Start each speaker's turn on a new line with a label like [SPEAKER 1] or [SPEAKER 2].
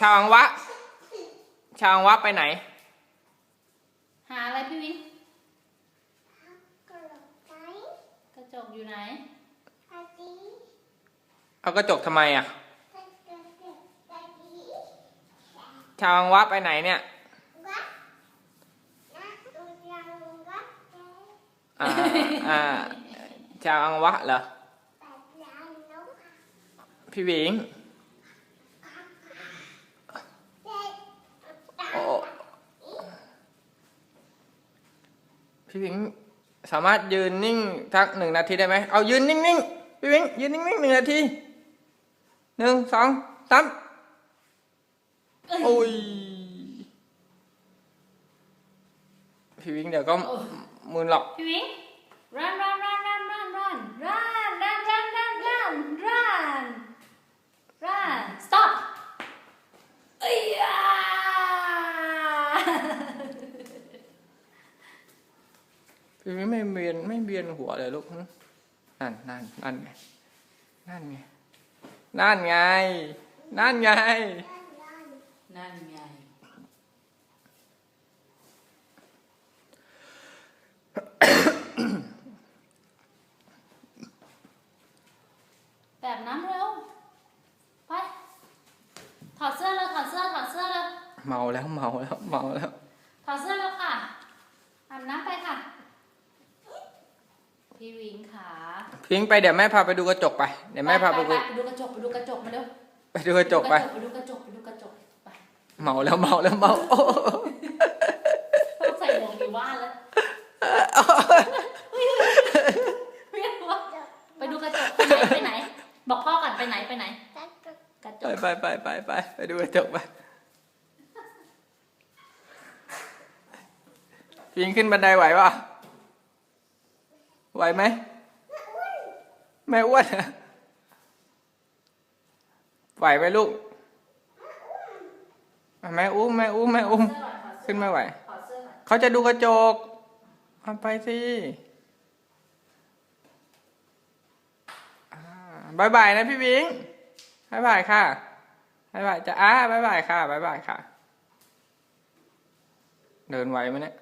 [SPEAKER 1] ชาวอังวะ ชาวอังวะไปไหน
[SPEAKER 2] หาอะไรพี่วิงกระจกอยู่ไหน
[SPEAKER 1] เอากระจกทำไมอะ ชาวอังวะไปไหนเนี่ยอ่าอ่าชาวอังวะเหรอพี่หวิง พี่หวิงสามารถยืนนิ่งทักหนึ่งนาทีได้ไหมเอายืนนิ่งๆพี่หวิงยืนนิ่งๆหนึ่งนาทีหนึ่งสองสามโอ้ยพี่หวิงเดี๋ยวก็มือหลอก
[SPEAKER 2] พี่วิง run run run run
[SPEAKER 1] พี่หวิงไม่เบียนไม่เบียนหัวเลยลูกหึนั่นนั่นนั่นไงนั่นไงนั่นไง นั่นไง
[SPEAKER 2] นั่นไง แบบน้ำเร็ว ไป ถอดเสื้อเลยถอดเสื้อถอดเสื้อเลย
[SPEAKER 1] เมาแล้วเมาแล้วเมาแล้ว
[SPEAKER 2] ถอดเสื้อแล้วค่ะอาบน้ำไปค่ะ พี่วิงขา
[SPEAKER 1] พิงไปเดี๋ยวแม่พาไปดูกระจกไป เดี๋ยวแม่พาไป
[SPEAKER 2] ไป
[SPEAKER 1] ดู
[SPEAKER 2] ไปดูกระจกไปดูกระจกมาเร็ว
[SPEAKER 1] ไปดูกระจกไป
[SPEAKER 2] ไปดูกระจกไปดูกระจกไป
[SPEAKER 1] เมาแล้วเมาแล้วเมาโอ้
[SPEAKER 2] ต้องใส่หมวกอยู่บ้านแล้วเวียนหัวไปดูกระจกไปไหนไปไหน บอกพ่อก่อนไปไหนไปไหนกระจ
[SPEAKER 1] ไป
[SPEAKER 2] ก
[SPEAKER 1] ไปไปไปไปไปดูกระจกไปพิงขึ้นบันไดไหวปะ ไหวไหมแม่อ้วนอะไหวไหมลูกแม่อุ้มแม่อุ้มแม่อุ้มขึ้นไม่ไหว
[SPEAKER 2] เขา
[SPEAKER 1] จะดูกระจกเอาไปสิบายบายนะพี่วิงบายบายค่ะบายบายจะอ้าบายบายค่ะบายบายค่ะ เดินไหวไหมเนี่ย